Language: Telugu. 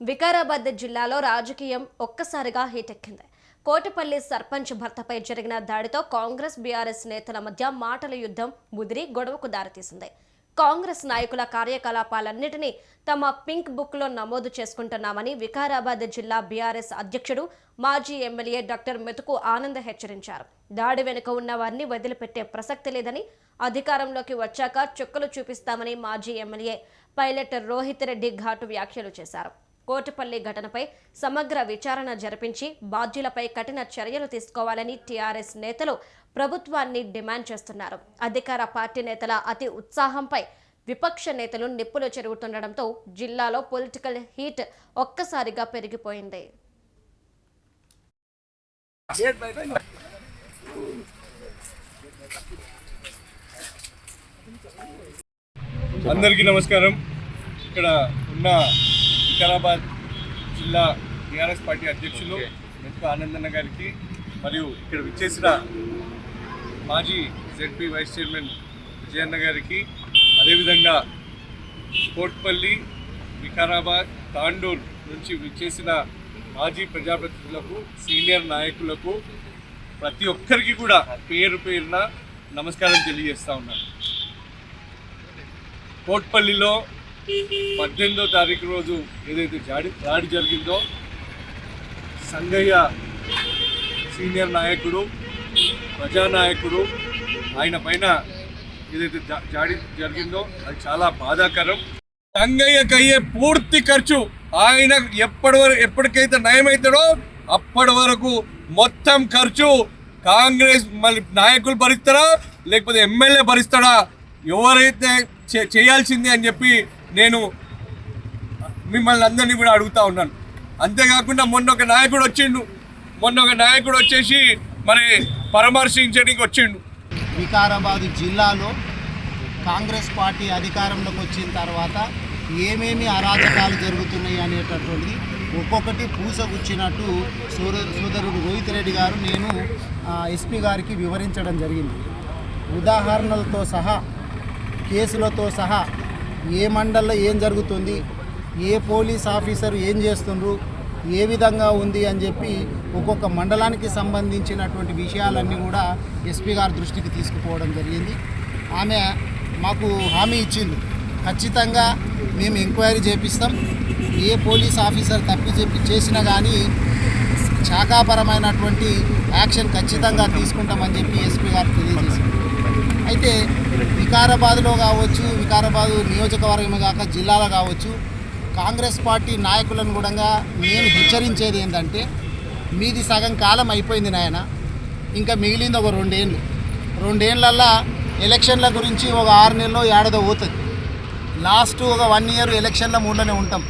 వికారాబాద్ జిల్లాలో రాజకీయం ఒక్కసారిగా హీటెక్కింది. కోటిపల్లి సర్పంచ్ భర్తపై జరిగిన దాడితో కాంగ్రెస్ బీఆర్ఎస్ నేతల మధ్య మాటల యుద్ధం ముదిరి గొడవకు దారితీసింది. కాంగ్రెస్ నాయకుల కార్యకలాపాలన్నింటినీ తమ పింక్ బుక్లో నమోదు చేసుకుంటున్నామని వికారాబాద్ జిల్లా బీఆర్ఎస్ అధ్యక్షుడు మాజీ ఎమ్మెల్యే డాక్టర్ మెతుకు ఆనంద్ హెచ్చరించారు. దాడి వెనుక ఉన్న వారిని వదిలిపెట్టే ప్రసక్తి లేదని అధికారంలోకి వచ్చాక చుక్కలు చూపిస్తామని మాజీ ఎమ్మెల్యే పైలట్ రోహిత్ రెడ్డి ఘాటు వ్యాఖ్యలు చేశారు. కోటపల్లి ఘటనపై సమగ్ర విచారణ జరిపించి బాధ్యులపై కఠిన చర్యలు తీసుకోవాలని టీఆర్ఎస్ నేతలు ప్రభుత్వాన్ని డిమాండ్ చేస్తున్నారు. అధికార పార్టీ నేతల అతి ఉత్సాహంపై విపక్ష నేతలు నిప్పులు చెరుగుతుండటంతో జిల్లాలో పొలిటికల్ హీట్ ఒక్కసారిగా పెరిగిపోయింది. అందరికీ నమస్కారం. ఇక్కడ ఉన్న వికారాబాద్ జిల్లా టీఆర్ఎస్ పార్టీ అధ్యక్షులు మెతుక ఆనందన్న గారికి మరియు ఇక్కడ విచ్చేసిన మాజీ జెడ్పీ వైస్ చైర్మన్ విజయన్న గారికి అదేవిధంగా కోట్పల్లి వికారాబాద్ తాండూర్ నుంచి విచ్చేసిన మాజీ ప్రజాప్రతినిధులకు సీనియర్ నాయకులకు ప్రతి ఒక్కరికి కూడా పేరు పేరున నమస్కారం తెలియజేస్తా ఉన్నాను. కోట్పల్లిలో పద్దెనిమిదో తారీఖు రోజు ఏదైతే జాడి దాడి జరిగిందో సంగయ్య సీనియర్ నాయకుడు ప్రజానాయకుడు ఆయన పైన ఏదైతే జా- జాడి జరిగిందో అది చాలా బాధాకరం. సంగయ్యకి అయ్యే పూర్తి ఖర్చు ఆయన ఎప్పటి వరకు ఎప్పటికైతే నయమవుతాడో అప్పటి వరకు మొత్తం ఖర్చు కాంగ్రెస్ మళ్ళీ నాయకులు భరిస్తారా లేకపోతే ఎమ్మెల్యే భరిస్తాడా ఎవరైతే చేయాల్సిందే అని చెప్పి నేను మిమ్మల్ని అందరినీ కూడా అడుగుతా ఉన్నాను. అంతేకాకుండా మొన్న ఒక నాయకుడు వచ్చిండు. మొన్న ఒక నాయకుడు వచ్చేసి మరి పరామర్శించడానికి వచ్చిండు. వికారాబాద్ జిల్లాలో కాంగ్రెస్ పార్టీ అధికారంలోకి వచ్చిన తర్వాత ఏమేమి అరాచకాలు జరుగుతున్నాయి అనేటటువంటిది ఒక్కొక్కటి పూసగుచ్చినట్టు సోద సోదరుడు రోహిత్ రెడ్డి గారు నేను ఎస్పి ఎస్పీ గారికి వివరించడం జరిగింది. ఉదాహరణలతో సహా కేసులతో సహా ఏ మండల్లో ఏం జరుగుతుంది ఏ పోలీస్ ఆఫీసర్ ఏం చేస్తుండ్రు ఏ విధంగా ఉంది అని చెప్పి ఒక్కొక్క మండలానికి సంబంధించినటువంటి విషయాలన్నీ కూడా ఎస్పీ గారి దృష్టికి తీసుకుపోవడం జరిగింది. ఆమె మాకు హామీ ఇచ్చింది. ఖచ్చితంగా మేము ఎంక్వైరీ చేపిస్తాం. ఏ పోలీస్ ఆఫీసర్ తప్పి చెప్పి చేసినా కానీ శాఖాపరమైనటువంటి యాక్షన్ ఖచ్చితంగా తీసుకుంటామని చెప్పి ఎస్పీ గారు తెలియజేశారు. అయితే వికారాబాద్లో కావచ్చు వికారాబాద్ నియోజకవర్గం కాక జిల్లాలో కావచ్చు కాంగ్రెస్ పార్టీ నాయకులను కూడా నేను హెచ్చరించేది ఏంటంటే మీది సగం కాలం అయిపోయింది నాయన. ఇంకా మిగిలింది ఒక రెండేళ్ళు. రెండేళ్ళల్లా ఎలక్షన్ల గురించి ఒక ఆరు నెలలో ఏడాదో పోతుంది లాస్ట్ ఒక వన్ ఇయర్ ఎలక్షన్ల మూడులోనే ఉంటాం.